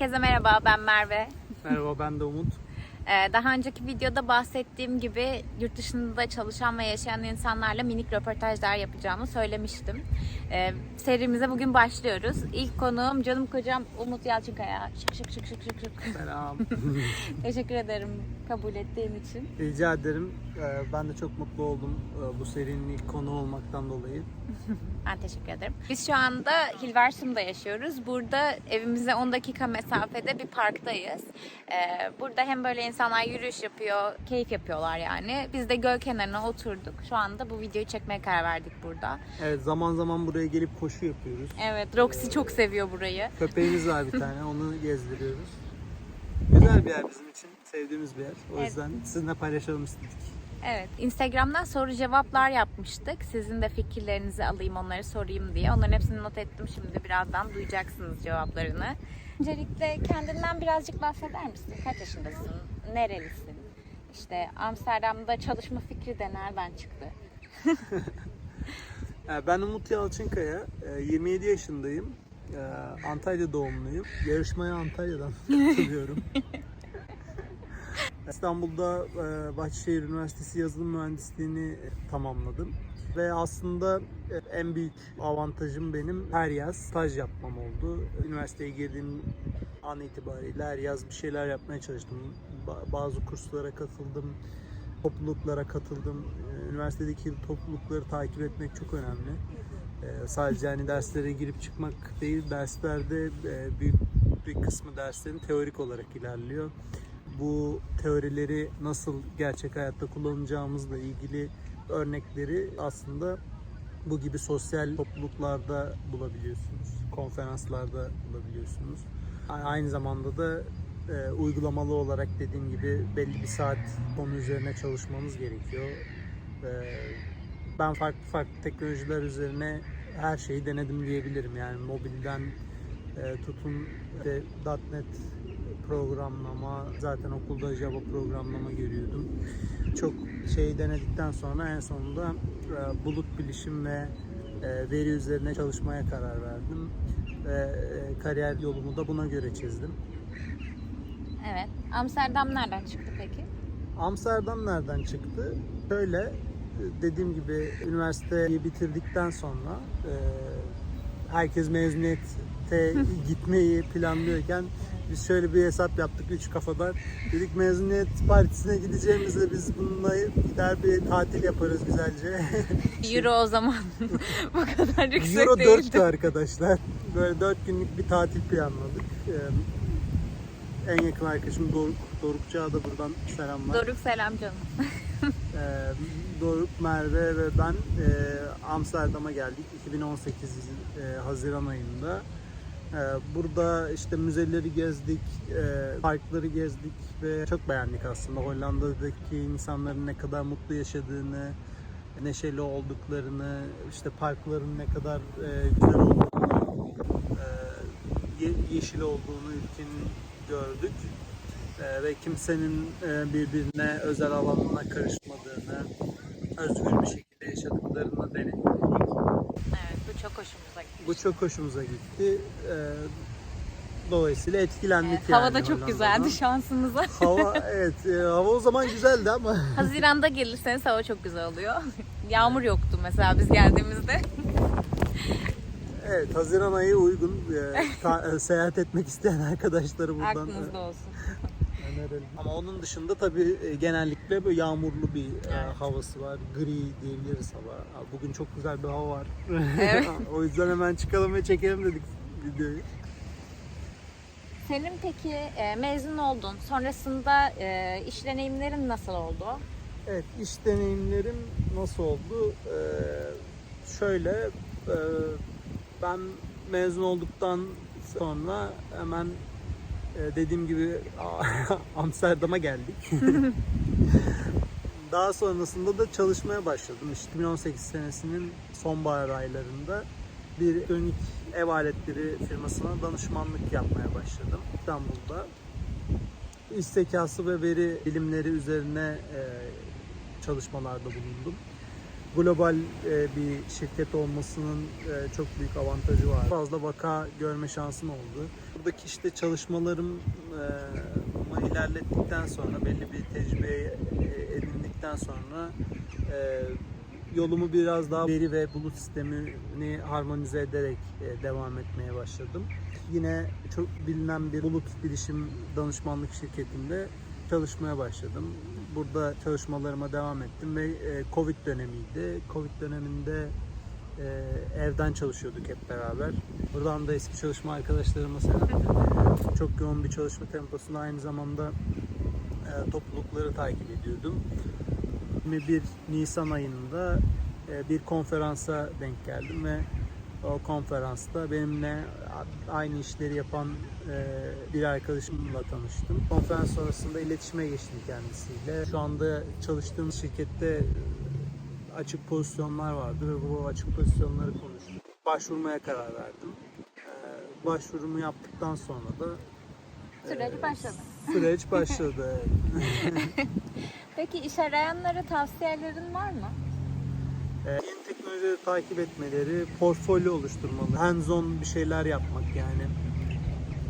Herkese merhaba, ben Merve. Merhaba ben de Umut. Ee, Daha önceki videoda bahsettiğim gibi yurt dışında çalışan ve yaşayan insanlarla minik röportajlar yapacağımı söylemiştim. Ee, Serimize bugün başlıyoruz. İlk konuğum canım kocam Umut Yalçınkaya. Şık şık şık şık şık şık. Selam. Teşekkür ederim kabul ettiğin için. Rica ederim. Ee, Ben de çok mutlu oldum e, bu serinin ilk konu olmaktan dolayı. Ben teşekkür ederim. Biz şu anda Hilversum'da yaşıyoruz. Burada evimize 10 dakika mesafede bir parktayız. Burada hem böyle insanlar yürüyüş yapıyor, keyif yapıyorlar yani. Biz de göl kenarına oturduk. Şu anda bu videoyu çekmeye karar verdik burada. Evet zaman zaman buraya gelip koşu yapıyoruz. Evet, Roxy çok seviyor burayı. Köpeğimiz var bir tane onu gezdiriyoruz. Güzel bir yer bizim için. Sevdiğimiz bir yer. O Evet. yüzden sizinle paylaşalım istedik. Evet, Instagram'dan soru cevaplar yapmıştık. Sizin de fikirlerinizi alayım, onları sorayım diye. Onların hepsini not ettim. Şimdi birazdan duyacaksınız cevaplarını. Öncelikle kendinden birazcık bahseder misin? Kaç yaşındasın? Nerelisin? İşte Amsterdam'da çalışma fikri de nereden çıktı? Ee, Ben Umut Yalçınkaya. Ee, 27 yaşındayım. Ee, Antalya doğumluyum. Yarışmaya Antalya'dan katılıyorum. İstanbul'da e, Bahçeşehir Üniversitesi yazılım mühendisliğini tamamladım. Ve aslında e, en büyük avantajım benim her yaz staj yapmam oldu. Üniversiteye girdiğim an itibariyle her yaz bir şeyler yapmaya çalıştım. Ba- Bazı kurslara katıldım, topluluklara katıldım. E, Üniversitedeki toplulukları takip etmek çok önemli. E, Sadece hani derslere girip çıkmak değil, derslerde büyük bir kısmı derslerin teorik olarak ilerliyor. Bu teorileri nasıl gerçek hayatta kullanacağımızla ilgili örnekleri aslında bu gibi sosyal topluluklarda bulabiliyorsunuz. Konferanslarda bulabiliyorsunuz. Aynı zamanda da e, uygulamalı olarak dediğim gibi belli bir saat konu üzerine çalışmanız gerekiyor. E, ben farklı farklı teknolojiler üzerine her şeyi denedim diyebilirim. Yani mobilden e, tutun işte .NET programlama, zaten okulda Java programlama görüyordum. Çok şey denedikten sonra en sonunda e, bulut bilişim ve e, veri üzerine çalışmaya karar verdim. Ve e, kariyer yolumu da buna göre çizdim. Evet. Amsterdam nereden çıktı peki? Amsterdam nereden çıktı? Şöyle dediğim gibi üniversiteyi bitirdikten sonra herkes mezuniyete gitmeyi planlıyorken biz şöyle bir hesap yaptık üç kafadan. Dedik mezuniyet partisine gideceğimizde biz bununla gider bir tatil yaparız güzelce. Euro o zaman bu kadar yüksek Euro değildi. 4'tü arkadaşlar. Böyle 4 günlük bir tatil planladık. E, en yakın arkadaşım Doruk. Dorukçuğa da buradan selamlar. Doruk selam canım. Ee, Doruk, Merve ve ben e, Amsterdam'a geldik 2018 e, Haziran ayında. E, burada işte müzeleri gezdik, e, parkları gezdik ve çok beğendik aslında Hollanda'daki insanların ne kadar mutlu yaşadığını, neşeli olduklarını, işte parkların ne kadar e, güzel olduğunu, e, ye- yeşil olduğunu ülkenin gördük. Ee, ve kimsenin birbirine özel alanına karışmadığını, özgür bir şekilde yaşadıklarını denedik. Çok hoşumuza gitti. Bu çok hoşumuza gitti. Ee, Dolayısıyla etkilendik Evet, yani. hava da çok güzeldi şansımıza. Hava evet, e, hava o zaman güzeldi ama Haziran'da gelirseniz hava çok güzel oluyor. Yağmur yoktu mesela biz geldiğimizde. evet Haziran ayı uygun. E, ta- e, seyahat etmek isteyen arkadaşları buradan e, Aklınızda olsun. Önerelim. Ama onun dışında tabii e, genellikle böyle yağmurlu bir e, Evet. havası var. Gri diyebiliriz hava. Ha, Bugün çok güzel bir hava var. Evet. o yüzden hemen çıkalım ve çekelim dedik videoyu. Senin peki e, mezun oldun. Sonrasında iş deneyimlerin nasıl oldu? Evet, iş deneyimlerim nasıl oldu? Ee, şöyle, e, ben mezun olduktan sonra hemen dediğim gibi Amsterdam'a geldik. Daha sonrasında da çalışmaya başladım. İşte 2018 senesinin sonbahar aylarında bir elektronik ev aletleri firmasına danışmanlık yapmaya başladım İstanbul'da. İş zekası ve veri bilimleri üzerine e, çalışmalarda bulundum. Global e, bir şirket olmasının e, çok büyük avantajı var. Fazla vaka görme şansım oldu. Buradaki işte çalışmalarımı ilerlettikten sonra belli bir tecrübe e, edindikten sonra e, yolumu biraz daha veri ve bulut sistemini harmonize ederek e, devam etmeye başladım. Yine çok bilinen bir bulut bilişim danışmanlık şirketinde çalışmaya başladım. Burada çalışmalarıma devam ettim ve e, Covid dönemiydi. Covid döneminde e, evden çalışıyorduk hep beraber. Buradan da eski çalışma arkadaşlarıma selam. E, Çok yoğun bir çalışma temposunda aynı zamanda e, toplulukları takip ediyordum. 21 Nisan ayında e, bir konferansa denk geldim ve o konferansta benimle aynı işleri yapan e, bir arkadaşımla tanıştım. Konferans sonrasında iletişime geçtim kendisiyle. Şu anda çalıştığım şirkette e, açık pozisyonlar vardı ve bu açık pozisyonları konuştuk. Başvurmaya karar verdim. E, Başvurumu yaptıktan sonra da Süreç başladı. süreç başladı. Peki iş arayanlara tavsiyelerin var mı? Ee, Yeni teknolojileri takip etmeleri, portfolyo oluşturmalı, hands-on bir şeyler yapmak yani.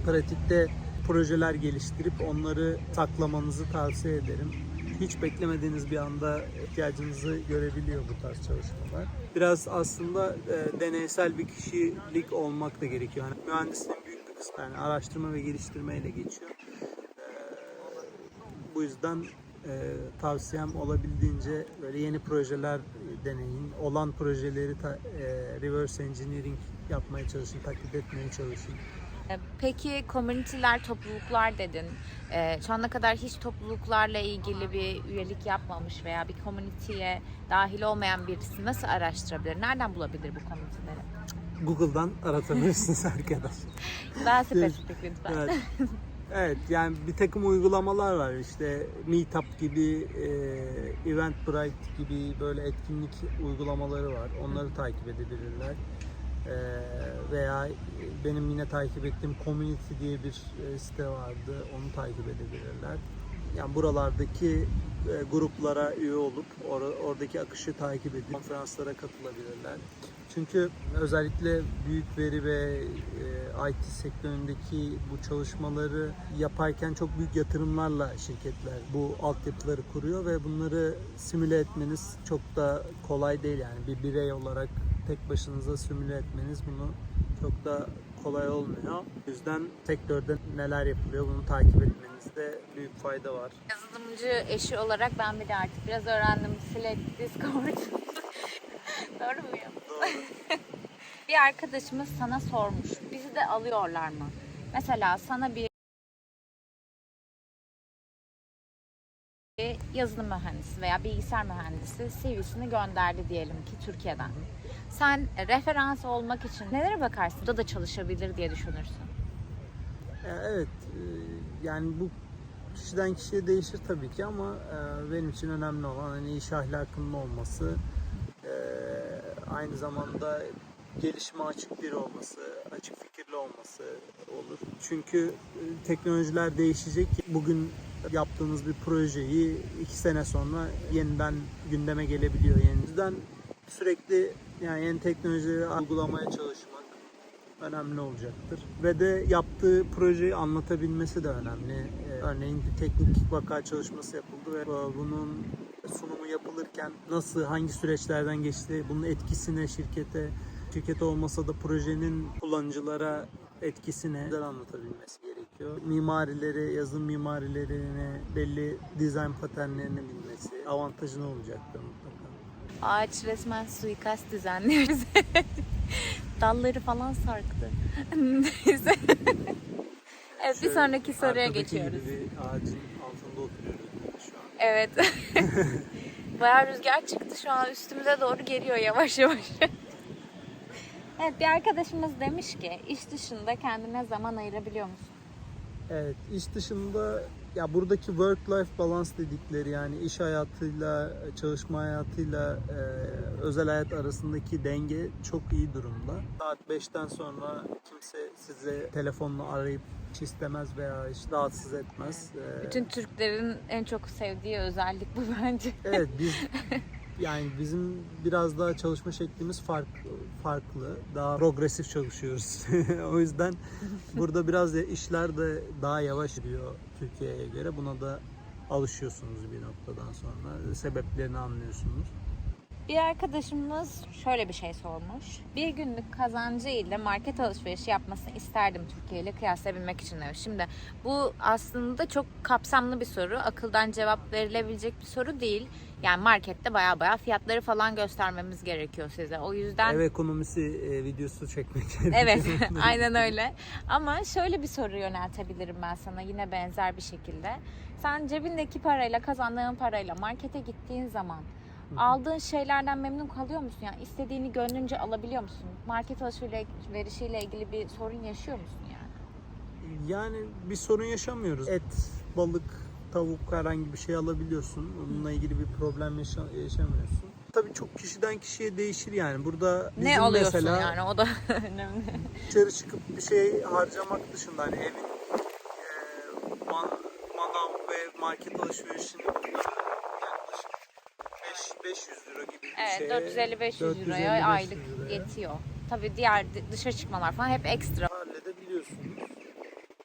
Pratikte projeler geliştirip onları saklamanızı tavsiye ederim. Hiç beklemediğiniz bir anda ihtiyacınızı görebiliyor bu tarz çalışmalar. Biraz aslında e, deneysel bir kişilik olmak da gerekiyor. Yani mühendisliğin büyük bir kısmı yani araştırma ve geliştirmeyle geçiyor. Bu yüzden e, tavsiyem olabildiğince böyle yeni projeler e, deneyin. Olan projeleri ta- e, reverse engineering yapmaya çalışın, taklit etmeye çalışın. Ee, Peki komüniteler, topluluklar dedin. Ee, şu ana kadar hiç topluluklarla ilgili bir üyelik yapmamış veya bir komüniteye dahil olmayan birisi nasıl araştırabilir? Nereden bulabilir bu komüniteleri? Google'dan aratabilirsiniz arkadaş. Daha spesifik lütfen. Evet. evet yani bir takım uygulamalar var işte Meetup gibi, e, Eventbrite gibi böyle etkinlik uygulamaları var. Onları takip edebilirler. E, veya benim yine takip ettiğim Community diye bir e, site vardı. Onu takip edebilirler. Yani buralardaki e, gruplara üye olup or- oradaki akışı takip edip konferanslara katılabilirler. Çünkü özellikle büyük veri ve e, IT sektöründeki bu çalışmaları yaparken çok büyük yatırımlarla şirketler bu altyapıları kuruyor ve bunları simüle etmeniz çok da kolay değil yani bir birey olarak tek başınıza simüle etmeniz bunu çok da kolay olmuyor. O yüzden sektörde neler yapılıyor bunu takip etmenizde büyük fayda var. Yazılımcı eşi olarak ben bir de artık biraz öğrendim. Slack, Discord. Doğru muyum? bir arkadaşımız sana sormuş. Bizi de alıyorlar mı? Mesela sana bir yazılım mühendisi veya bilgisayar mühendisi CV'sini gönderdi diyelim ki Türkiye'den. Sen referans olmak için nelere bakarsın? Burada da çalışabilir diye düşünürsün. Evet, e, yani bu kişiden kişiye değişir tabii ki ama e, benim için önemli olan hani iş ahlakının olması, aynı zamanda gelişime açık biri olması, açık fikirli olması olur. Çünkü e, teknolojiler değişecek. Bugün yaptığınız bir projeyi iki sene sonra yeniden gündeme gelebiliyor. Yani yüzden sürekli yani yeni teknolojileri uygulamaya çalışmak önemli olacaktır. Ve de yaptığı projeyi anlatabilmesi de önemli. Ee, örneğin bir teknik vaka çalışması yapıldı ve e, bunun sunumu yapılırken nasıl, hangi süreçlerden geçti, bunun etkisine şirkete, şirket olmasa da projenin kullanıcılara etkisine güzel anlatabilmesi gerekiyor. Mimarileri, yazılım mimarilerini, belli dizayn paternlerini bilmesi avantajını olacaktır mutlaka. Ağaç resmen suikast düzenliyoruz. Dalları falan sarktı. Neyse. evet bir Şöyle sonraki soruya geçiyoruz. gibi bir ağacın altında oturuyoruz şu an. Evet. Bayağı rüzgar çıktı şu an üstümüze doğru geliyor yavaş yavaş. evet bir arkadaşımız demiş ki iş dışında kendine zaman ayırabiliyor musun? Evet, iş dışında ya buradaki work life balance dedikleri yani iş hayatıyla çalışma hayatıyla e, özel hayat arasındaki denge çok iyi durumda. Saat 5'ten sonra kimse size telefonla arayıp hiç istemez veya hiç rahatsız etmez. E, Bütün Türklerin en çok sevdiği özellik bu bence. Evet biz Yani bizim biraz daha çalışma şeklimiz fark, farklı. Daha progresif çalışıyoruz. o yüzden burada biraz da işler de daha yavaş gidiyor Türkiye'ye göre. Buna da alışıyorsunuz bir noktadan sonra. Sebeplerini anlıyorsunuz. Bir arkadaşımız şöyle bir şey sormuş. Bir günlük kazancı ile market alışverişi yapmasını isterdim Türkiye ile kıyaslayabilmek için demiş. Şimdi bu aslında çok kapsamlı bir soru. Akıldan cevap verilebilecek bir soru değil. Yani markette baya baya fiyatları falan göstermemiz gerekiyor size. O yüzden Ev ekonomisi e, videosu çekmek Evet, aynen öyle. Ama şöyle bir soru yöneltebilirim ben sana yine benzer bir şekilde. Sen cebindeki parayla, kazandığın parayla markete gittiğin zaman aldığın şeylerden memnun kalıyor musun? Yani istediğini gönlünce alabiliyor musun? Market alışverişiyle ilgili bir sorun yaşıyor musun yani? Yani bir sorun yaşamıyoruz. Et, balık, tavuk herhangi bir şey alabiliyorsun. Onunla ilgili bir problem yaşa- yaşamıyorsun. Tabii çok kişiden kişiye değişir yani. Burada bizim ne alıyorsun mesela yani o da önemli. dışarı çıkıp bir şey harcamak dışında hani evin e, man- manav ve market alışverişini 5 500 lira gibi bir Evet şeye 450-500 liraya 450-500 aylık liraya yetiyor. Tabii diğer dışarı çıkmalar falan hep ekstra. halledebiliyorsunuz.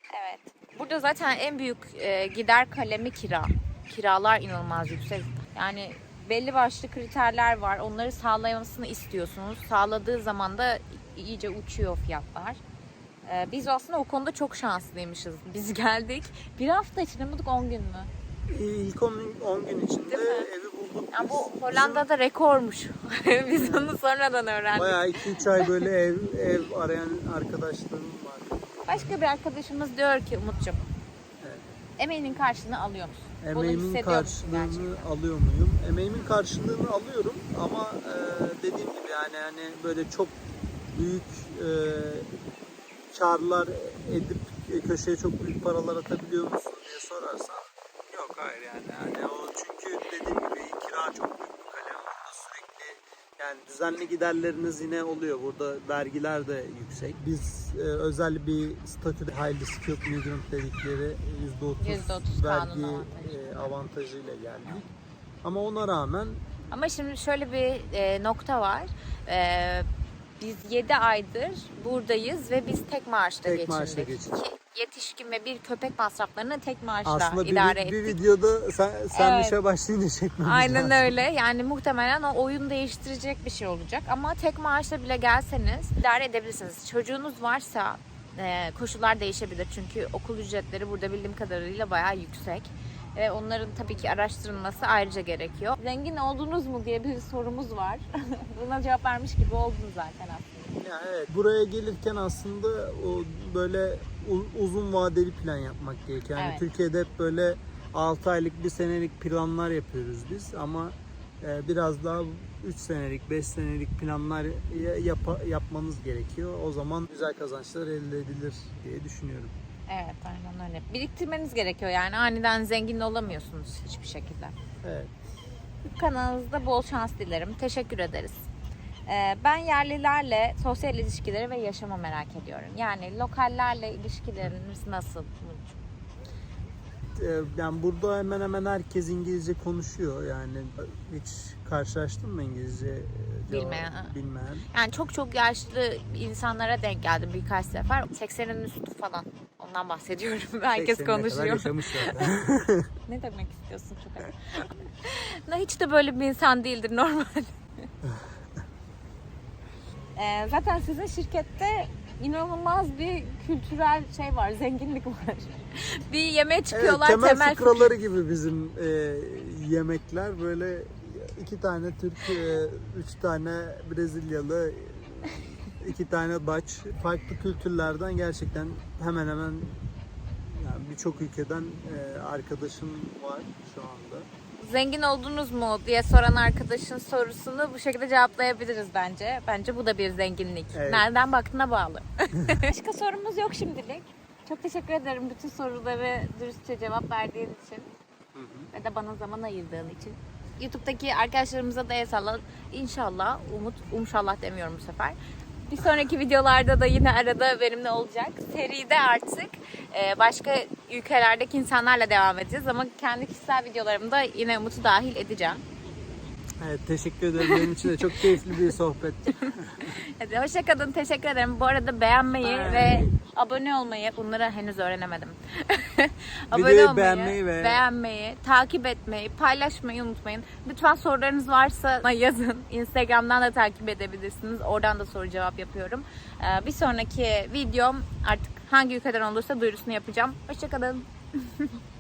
Evet. Burada zaten en büyük e, gider kalemi kira. Kiralar inanılmaz yüksek. Yani belli başlı kriterler var. Onları sağlamasını istiyorsunuz. Sağladığı zaman da iyice uçuyor fiyatlar. E, biz aslında o konuda çok şanslıymışız. Biz geldik. Bir hafta içinde mi 10 gün mü? İlk 10, 10 gün içinde evi bulduk. Yani bu. Hollanda'da rekormuş. biz onu sonradan öğrendik. Bayağı 2-3 ay böyle ev ev arayan arkadaşlarım var. Başka bir arkadaşımız diyor ki Umut'cum Evet. emeğinin karşılığını alıyor musun? Emeğimin karşılığını alıyor muyum? Emeğimin karşılığını alıyorum ama e, dediğim gibi yani hani böyle çok büyük e, karlar edip köşeye çok büyük paralar atabiliyor musun diye sorarsan yok hayır yani. yani o çünkü dediğim kira çok büyük bir kalem burada sürekli yani düzenli giderleriniz yine oluyor. Burada vergiler de yüksek. Biz e, özel bir statüde highly skilled migrant dedikleri %30, %30 vergi kanun avantajı. e, avantajıyla geldik. Ama ona rağmen Ama şimdi şöyle bir e, nokta var. E, biz 7 aydır buradayız ve biz tek maaşla Tek geçindik. maaşla geçindik. Ki yetişkin ve bir köpek masraflarını tek maaşla aslında bir, idare bir ettik. videoda sen, sen Evet. işe başlayınca çekmemiz Aynen lazım. öyle. Yani muhtemelen o oyun değiştirecek bir şey olacak. Ama tek maaşla bile gelseniz idare edebilirsiniz. Çocuğunuz varsa e, koşullar değişebilir. Çünkü okul ücretleri burada bildiğim kadarıyla bayağı yüksek. Ve onların tabii ki araştırılması ayrıca gerekiyor. Zengin oldunuz mu diye bir sorumuz var. Buna cevap vermiş gibi oldun zaten aslında. Ya evet. Buraya gelirken aslında o böyle uzun vadeli plan yapmak gerekiyor. Yani Evet. Türkiye'de hep böyle 6 aylık, 1 senelik planlar yapıyoruz biz ama e, biraz daha 3 senelik, 5 senelik planlar ya- yapa- yapmanız gerekiyor. O zaman güzel kazançlar elde edilir diye düşünüyorum. Evet aynen öyle. Biriktirmeniz gerekiyor yani aniden zengin olamıyorsunuz hiçbir şekilde. Evet. Kanalınızda bol şans dilerim. Teşekkür ederiz. Ee, Ben yerlilerle sosyal ilişkileri ve yaşamı merak ediyorum. Yani lokallerle ilişkileriniz nasıl? E, Yani burada hemen hemen herkes İngilizce konuşuyor. Yani hiç karşılaştın mı İngilizce e, Bilmeyen. bilmeyen? Yani çok çok yaşlı insanlara denk geldim birkaç sefer. 80'in üstü falan. Ondan bahsediyorum. Herkes 80'ine kadar konuşuyor. Ne demek istiyorsun çok. Ne hiç de böyle bir insan değildir normal. Ee, zaten sizin şirkette inanılmaz bir kültürel şey var, zenginlik var. bir yemeğe çıkıyorlar evet, temel, temel fıkraları gibi bizim e, yemekler böyle iki tane Türk, e, üç tane Brezilyalı, iki tane Dutch. Farklı kültürlerden gerçekten hemen hemen yani birçok ülkeden e, arkadaşım var şu anda. Zengin oldunuz mu diye soran arkadaşın sorusunu bu şekilde cevaplayabiliriz bence. Bence bu da bir zenginlik. Evet. Nereden baktığına bağlı. Başka sorumuz yok şimdilik. Çok teşekkür ederim bütün soruları dürüstçe cevap verdiğin için. Ve de bana zaman ayırdığın için. YouTube'daki arkadaşlarımıza da el salla. İnşallah, umut, umşallah demiyorum bu sefer. Bir sonraki videolarda da yine arada benimle olacak. Seride artık e, başka ülkelerdeki insanlarla devam edeceğiz. Ama kendi kişisel videolarımda yine Umut'u dahil edeceğim. Evet teşekkür ederim. Benim için de çok keyifli bir sohbet. Hadi hoşçakalın. Teşekkür ederim. Bu arada beğenmeyi Ay. ve abone olmayı bunları henüz öğrenemedim. Videoyu beğenmeyi ve- beğenmeyi, takip etmeyi, paylaşmayı unutmayın. Lütfen sorularınız varsa yazın. Instagram'dan da takip edebilirsiniz. Oradan da soru cevap yapıyorum. Ee, Bir sonraki videom artık hangi ülkeden olursa duyurusunu yapacağım. Hoşçakalın.